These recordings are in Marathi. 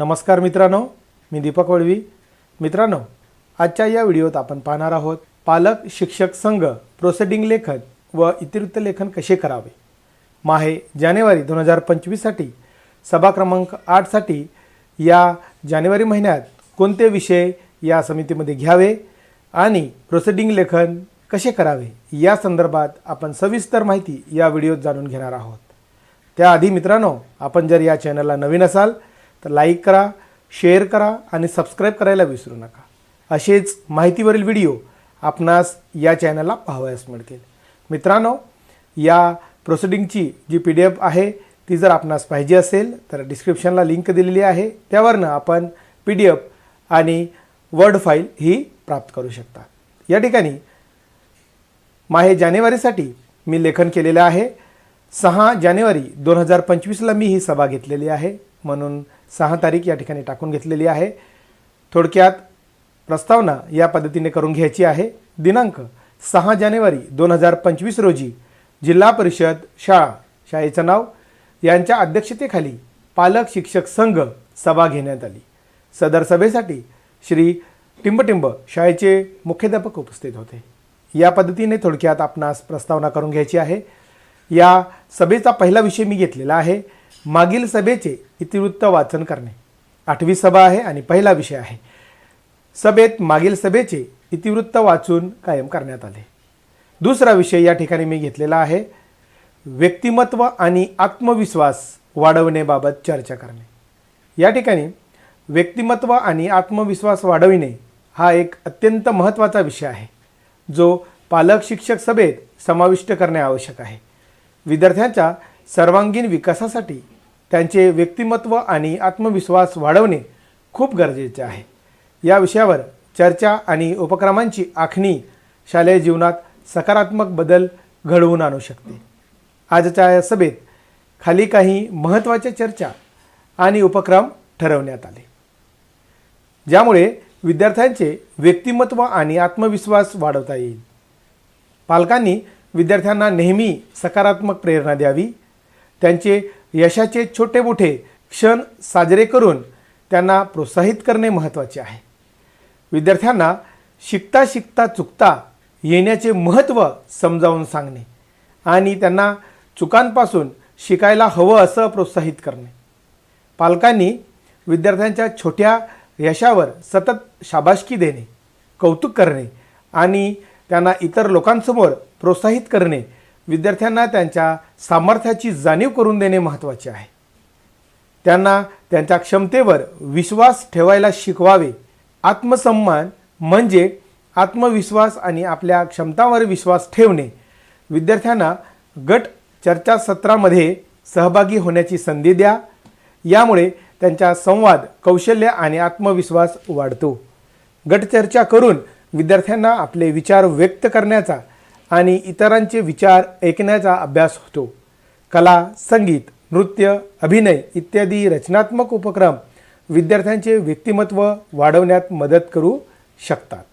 नमस्कार मित्रांनो मी दीपक वळवी. मित्रांनो आजच्या या व्हिडिओत आपण पाहणार आहोत पालक शिक्षक संघ प्रोसेडिंग लेखन व इतिवृत्त लेखन कसे करावे? माहे जानेवारी दोन हजार पंचवीससाठी सभा क्रमांक आठसाठी या जानेवारी महिन्यात कोणते विषय या समितीमध्ये घ्यावे आणि प्रोसेडिंग लेखन कसे करावे? या संदर्भात आपण सविस्तर माहिती या व्हिडिओत जाणून घेणार आहोत. त्याआधी मित्रांनो आपण जर या चॅनलला नवीन असाल तर लाईक करा शेअर करा आणि सबस्क्राईब करायला विसरू नका. असेच माहितीवरील व्हिडिओ आपणास या चॅनलला पाहावयास मिळतील. मित्रांनो या प्रोसिडिंगची जी पी डी एफ आहे ती जर आपणास पाहिजे असेल तर डिस्क्रिप्शनला लिंक दिलेली आहे. त्यावरनं आपण पी डी एफ आणि वर्ड फाईल ही प्राप्त करू शकता. या ठिकाणी माहे जानेवारीसाठी मी लेखन केलेलं आहे. सहा जानेवारी दोन हजार पंचवीसला मी ही सभा घेतलेली आहे. म्हणून सहा तारीख या ठिकाणी टाकून घेतलेली आहे. थोडक्यात प्रस्तावना या पद्धतीने करून घ्यायची आहे. दिनांक सहा जानेवारी दोन हजार पंचवीस रोजी जिल्हा परिषद शाळा शाळेचं नाव यांच्या अध्यक्षतेखाली पालक शिक्षक संघ सभा घेण्यात आली. सदर सभेसाठी श्री टिंबटिंब शाळेचे मुख्याध्यापक उपस्थित होते. या पद्धतीने थोडक्यात आपणास प्रस्तावना करून घ्यायची आहे. या सभेचा पहिला विषय मी घेतलेला आहे. मागील सभेचे इतिवृत्त वाचन करणे. आठवी सभा आहे आणि पहिला विषय आहे. सभेत मागील सभेचे इतिवृत्त वाचून कायम करण्यात आले. दुसरा विषय या ठिकाणी मी घेतलेला आहे. व्यक्तिमत्व आणि आत्मविश्वास वाढवण्याबाबत चर्चा करणे. या ठिकाणी व्यक्तिमत्व आणि आत्मविश्वास वाढविणे हा एक अत्यंत महत्त्वाचा विषय आहे जो पालक शिक्षक सभेत समाविष्ट करणे आवश्यक आहे. विद्यार्थ्यांच्या सर्वांगीण विकासासाठी त्यांचे व्यक्तिमत्व आणि आत्मविश्वास वाढवणे खूप गरजेचे आहे. या विषयावर चर्चा आणि उपक्रमांची आखणी शालेय जीवनात सकारात्मक बदल घडवून आणू शकते. आजच्या या सभेत खाली काही महत्त्वाच्या चर्चा आणि उपक्रम ठरवण्यात आले. ज्यामुळे विद्यार्थ्यांचे व्यक्तिमत्व आणि आत्मविश्वास वाढवता येईल. पालकांनी विद्यार्थ्यांना नेहमी सकारात्मक प्रेरणा द्यावी त्यांचे यशाचे छोटे मोठे क्षण साजरे करून त्यांना प्रोत्साहित करणे महत्त्वाचे आहे. विद्यार्थ्यांना शिकता शिकता चुकता येण्याचे महत्त्व समजावून सांगणे आणि त्यांना चुकांपासून शिकायला हवं असं प्रोत्साहित करणे. पालकांनी विद्यार्थ्यांच्या छोट्या यशावर सतत शाबाशकी देणे कौतुक करणे आणि त्यांना इतर लोकांसमोर प्रोत्साहित करणे विद्यार्थ्यांना त्यांच्या सामर्थ्याची जाणीव करून देणे महत्त्वाचे आहे. त्यांना त्यांच्या क्षमतेवर विश्वास ठेवायला शिकवावे. आत्मसन्मान म्हणजे आत्मविश्वास आणि आपल्या क्षमतांवर विश्वास ठेवणे. विद्यार्थ्यांना गट चर्चासत्रामध्ये सहभागी होण्याची संधी द्या. यामुळे त्यांच्या संवाद कौशल्य आणि आत्मविश्वास वाढतो. गटचर्चा करून विद्यार्थ्यांना आपले विचार व्यक्त करण्याचा आणि इतरांचे विचार ऐकण्याचा अभ्यास होतो. कला संगीत नृत्य अभिनय इत्यादी रचनात्मक उपक्रम विद्यार्थ्यांचे व्यक्तिमत्व वाढवण्यात मदत करू शकतात.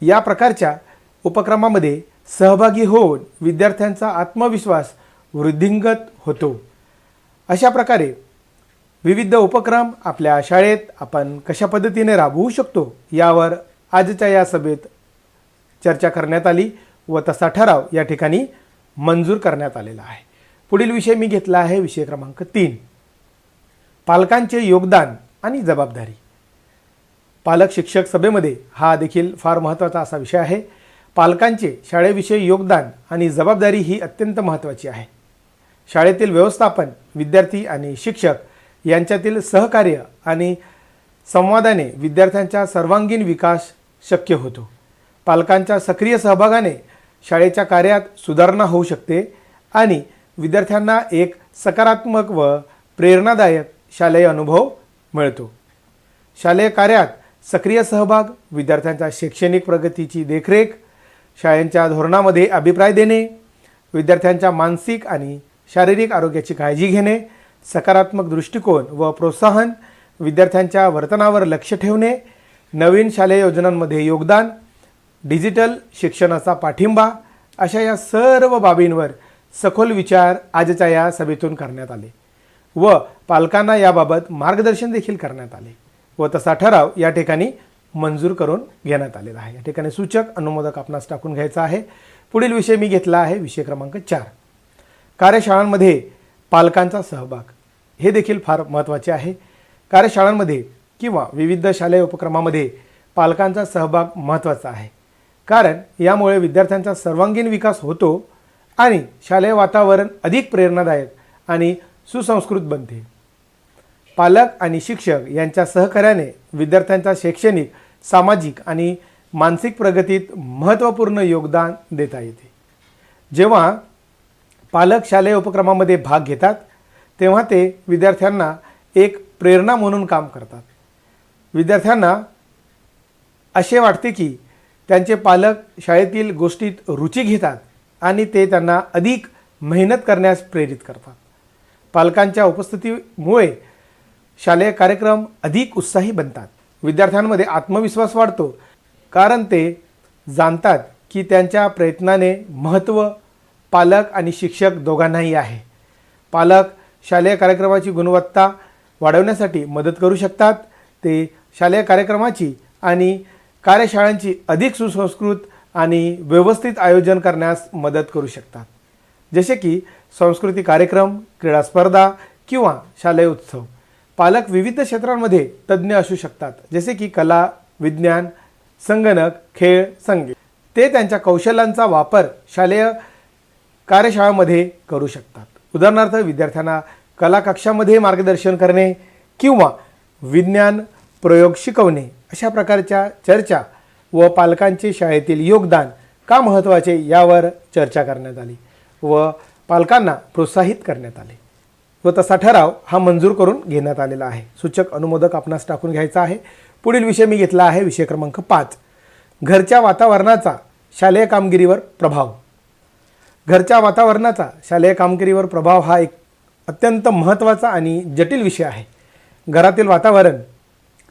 या प्रकारच्या उपक्रमामध्ये सहभागी होऊन विद्यार्थ्यांचा आत्मविश्वास वृद्धिंगत होतो. अशा प्रकारे विविध उपक्रम आपल्या शाळेत आपण कशा पद्धतीने राबवू शकतो यावर आजच्या या सभेत चर्चा करण्यात आली. व तसा ठराव या ठिकाणी मंजूर करण्यात आलेला आहे. पुढील विषय मी घेतला आहे विषय क्रमांक तीन. पालकांचे योगदान आणि जबाबदारी. पालक शिक्षक सभेमध्ये हा देखील फार महत्त्वाचा असा विषय आहे. पालकांचे शाळेविषयी योगदान आणि जबाबदारी ही अत्यंत महत्त्वाची आहे. शाळेतील व्यवस्थापन विद्यार्थी आणि शिक्षक यांच्यातील सहकार्य आणि संवादाने विद्यार्थ्यांचा सर्वांगीण विकास शक्य होतो. पालकांच्या सक्रिय सहभागाने शाळेच्या कार्यात सुधारणा होऊ शकते आणि विद्यार्थ्यांना एक सकारात्मक व प्रेरणादायक शालेय अनुभव मिळतो. शालेय कार्यात सक्रिय सहभाग विद्यार्थ्यांच्या शैक्षणिक प्रगतीची देखरेख शाळेंच्या धोरणामध्ये अभिप्राय देणे विद्यार्थ्यांच्या मानसिक आणि शारीरिक आरोग्याची काळजी घेणे सकारात्मक दृष्टिकोन व प्रोत्साहन विद्यार्थ्यांच्या वर्तनावर लक्ष ठेवणे नवीन शालेय योजनांमध्ये योगदान डिजिटल शिक्षणाचा पाठिंबा अशा या सर्व बाबींवर सखोल विचार आजच्या या सभेतून करण्यात आले व पालकांना याबाबत मार्गदर्शन देखील करण्यात आले व तसा ठराव या ठिकाणी मंजूर करून घेण्यात आलेला आहे. या ठिकाणी सूचक अनुमोदक आपणास टाकून घ्यायचा आहे. पुढील विषय मी घेतला आहे विषय क्रमांक चार. कार्यशाळांमध्ये पालकांचा सहभाग. हे देखील फार महत्त्वाचे आहे. कार्यशाळांमध्ये किंवा विविध शालेय उपक्रमामध्ये पालकांचा सहभाग महत्त्वाचा आहे. कारण यामुळे विद्यार्थ्यांचा सर्वांगीण विकास होतो आणि शालेय वातावरण अधिक प्रेरणादायक आणि सुसंस्कृत बनते. पालक आणि शिक्षक यांच्या सहकार्याने विद्यार्थ्यांच्या शैक्षणिक सामाजिक आणि मानसिक प्रगतीत महत्त्वपूर्ण योगदान देता येते. जेव्हा पालक शालेय उपक्रमामध्ये भाग घेतात तेव्हा ते विद्यार्थ्यांना एक प्रेरणा म्हणून काम करतात. विद्यार्थ्यांना असे वाटते की त्यांचे पालक शाळेतील गोष्टीत रुची घेतात आणि ते त्यांना अधिक मेहनत करण्यास प्रेरित करतात. पालकांच्या उपस्थितीमुळे शालेय कार्यक्रम अधिक उत्साही बनतात. विद्यार्थ्यांमध्ये आत्मविश्वास वाढतो कारण ते जाणतात की त्यांच्या प्रयत्नाने महत्त्व पालक आणि शिक्षक दोघांनाही आहे. पालक शालेय कार्यक्रमाची गुणवत्ता वाढवण्यासाठी मदत करू शकतात ते शालेय कार्यक्रमाची आणि कार्यशाळांची अधिक सुसंस्कृत आणि व्यवस्थित आयोजन करण्यास मदत करू शकतात. जसे की सांस्कृतिक कार्यक्रम क्रीडा स्पर्धा किंवा शालेय उत्सव. पालक विविध क्षेत्रांमध्ये तज्ज्ञ असू शकतात. जसे की कला विज्ञान संगणक खेळ संगीत. ते त्यांच्या कौशल्यांचा वापर शालेय कार्यशाळामध्ये करू शकतात. उदाहरणार्थ विद्यार्थ्यांना कला कक्षामध्ये मार्गदर्शन करणे किंवा विज्ञान प्रयोग शिकवणे. अशा प्रकारच्या चर्चा व पालकांचे शाळेतील योगदान का महत्त्वाचे यावर चर्चा करण्यात आली व पालकांना प्रोत्साहित करण्यात आले. व तसा ठराव हा मंजूर करून घेण्यात आलेला आहे. सूचक अनुमोदक आपणास टाकून घ्यायचा आहे. पुढील विषय मी घेतला आहे. विषय क्रमांक पाच. घरच्या वातावरणाचा शालेय कामगिरीवर प्रभाव. घरच्या वातावरणाचा शालेय कामगिरीवर प्रभाव हा एक अत्यंत महत्त्वाचा आणि जटिल विषय आहे. घरातील वातावरण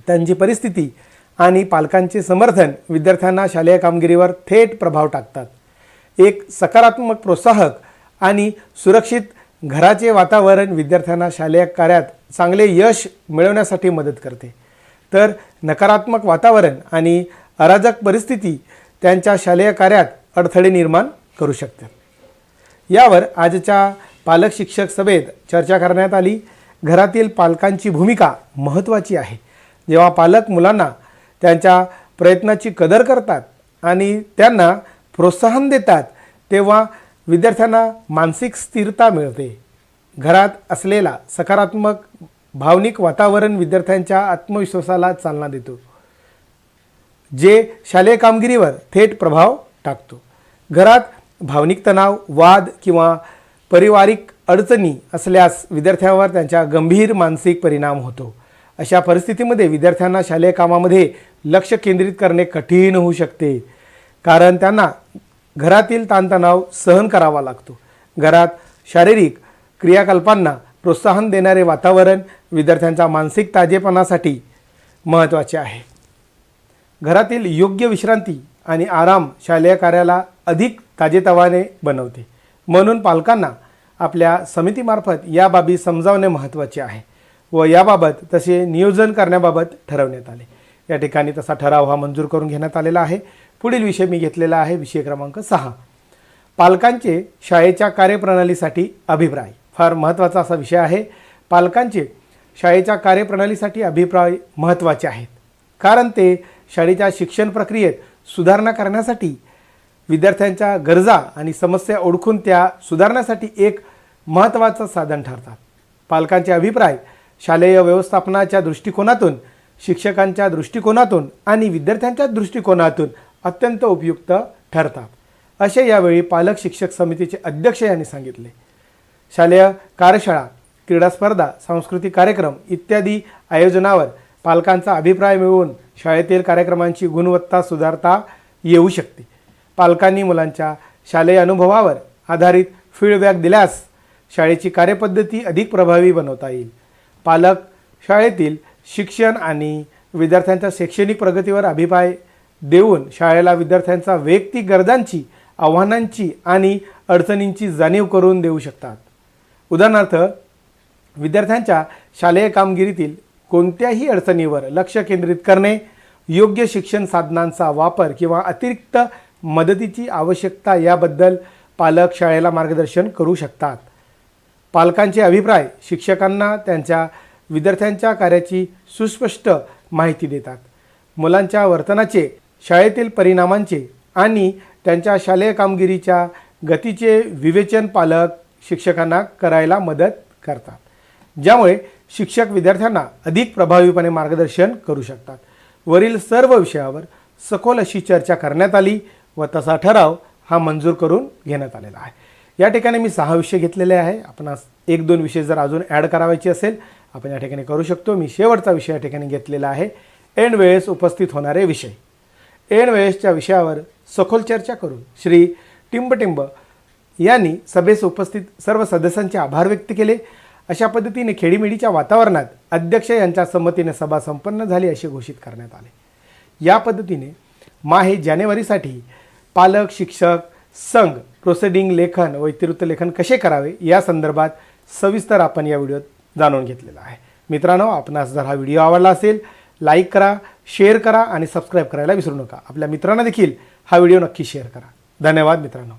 त्यांची परिस्थिती आणि पालकांचे समर्थन विद्यार्थ्यांना शालेय कामगिरीवर थेट प्रभाव टाकतात. एक सकारात्मक प्रोत्साहक आणि सुरक्षित घराचे वातावरण विद्यार्थ्यांना शालेय कार्यात चांगले यश मिळवण्यासाठी मदत करते. तर नकारात्मक वातावरण आणि अराजक परिस्थिती त्यांच्या शालेय कार्यात अडथळे निर्माण करू शकतात. यावर आजच्या पालक शिक्षक सभेत चर्चा करण्यात आली. घरातील पालकांची भूमिका महत्त्वाची आहे. जेव्हा पालक मुलांना त्यांच्या प्रयत्नाची कदर करतात आणि त्यांना प्रोत्साहन देतात तेव्हा विद्यार्थ्यांना मानसिक स्थिरता मिळते. घरात असलेला सकारात्मक भावनिक वातावरण विद्यार्थ्यांच्या आत्मविश्वासाला चालना देतो जे शालेय कामगिरीवर थेट प्रभाव टाकतो. घरात भावनिक तणाव वाद किंवा पारिवारिक अडचणी असल्यास विद्यार्थ्यांवर त्यांच्या गंभीर मानसिक परिणाम होतो. अशा परिस्थितीमध्ये विद्यार्थ्यांना शालेय कामामध्ये लक्ष केंद्रित करणे कठीण होऊ शकते. कारण त्यांना घरातील ताणतणाव सहन करावा लागतो. घरात शारीरिक क्रियाकल्पांना प्रोत्साहन देणारे वातावरण विद्यार्थ्यांच्या मानसिक ताजेपणासाठी महत्त्वाचे आहे. घरातील योग्य विश्रांती आणि आराम शालेय कार्याला अधिक ताजेतवाने बनवते. म्हणून पालकांना आपल्या समितीमार्फत या बाबी समजावणे महत्त्वाचे आहे. व याबाबत तसे नियोजन करण्याबाबत ठरवण्यात आले. या ठिकाणी तसा ठराव हा मंजूर करून घेण्यात आलेला आहे. पुढील विषय मी घेतलेला आहे विषय क्रमांक सहा. पालकांचे शाळेच्या कार्यप्रणालीसाठी अभिप्राय. फार महत्त्वाचा असा विषय आहे. पालकांचे शाळेच्या कार्यप्रणालीसाठी अभिप्राय महत्त्वाचे आहेत. कारण ते शाळेच्या शिक्षण प्रक्रियेत सुधारणा करण्यासाठी विद्यार्थ्यांच्या गरजा आणि समस्या ओळखून त्या सुधारण्यासाठी एक महत्त्वाचं साधन ठरतात. पालकांचे अभिप्राय शालेय व्यवस्थापनाच्या दृष्टिकोनातून शिक्षकांच्या दृष्टिकोनातून आणि विद्यार्थ्यांच्या दृष्टिकोनातून अत्यंत उपयुक्त ठरतात. असे यावेळी पालक शिक्षक समितीचे अध्यक्ष यांनी सांगितले. शालेय कार्यशाळा क्रीडा स्पर्धा सांस्कृतिक कार्यक्रम इत्यादी आयोजनावर पालकांचा अभिप्राय मिळवून शाळेतील कार्यक्रमांची गुणवत्ता सुधारता येऊ शकते. पालकांनी मुलांच्या शालेय अनुभवावर आधारित फीडबॅक दिल्यास शाळेची कार्यपद्धती अधिक प्रभावी बनवता येईल. पालक शाळेतील शिक्षण आणि विद्यार्थ्यांच्या शैक्षणिक प्रगतीवर अभिप्राय देऊन शाळेला विद्यार्थ्यांचा वैयक्तिक गरजांची आव्हानांची आणि अडचणींची जाणीव करून देऊ शकतात. उदाहरणार्थ विद्यार्थ्यांच्या शालेय कामगिरीतील कोणत्याही अडचणीवर लक्ष केंद्रित करणे योग्य शिक्षण साधनांचा वापर किंवा अतिरिक्त मदतीची आवश्यकता याबद्दल पालक शाळेला मार्गदर्शन करू शकतात. पालकांचे अभिप्राय शिक्षकांना त्यांच्या विद्यार्थ्यांच्या कार्याची सुस्पष्ट माहिती देतात. मुलांच्या वर्तनाचे शाळेतील परिणामांचे आणि त्यांच्या शालेय कामगिरीच्या गतीचे विवेचन पालक शिक्षकांना करायला मदत करतात. ज्यामुळे शिक्षक विद्यार्थ्यांना अधिक प्रभावीपणे मार्गदर्शन करू शकतात. वरील सर्व विषयावर सखोल अशी चर्चा करण्यात आली व तसा ठराव हा मंजूर करून घेण्यात आलेला आहे. या ठिकाणी मी सहा विषय घेतलेले आहे. आपण एक दोन विषय जर अजून ॲड करावायचे असेल आपण या ठिकाणी करू शकतो. मी शेवटचा विषय या ठिकाणी घेतलेला आहे. ऐन वेळेस उपस्थित होणारे विषय. ऐन वेळेसच्या विषयावर सखोल चर्चा करून श्री टिंबटिंब यांनी सभेस उपस्थित सर्व सदस्यांचे आभार व्यक्त केले. अशा पद्धतीने खेडीमेडीच्या वातावरणात अध्यक्ष यांच्या संमतीने सभा संपन्न झाली असे घोषित करण्यात आले. या पद्धतीने माहे जानेवारीसाठी पालक शिक्षक संघ प्रोसेडिंग लेखन व इतिवृत्त लेखन कसे करावे या संदर्भात सविस्तर आपण या व्हिडिओत जाणून घेतलेला आहे. मित्रांनो आपणास जर हा व्हिडिओ आवडला असेल लाईक करा शेअर करा आणि सबस्क्राईब करायला विसरू नका. आपल्या मित्रांना देखील हा व्हिडिओ नक्की शेअर करा. धन्यवाद मित्रांनो.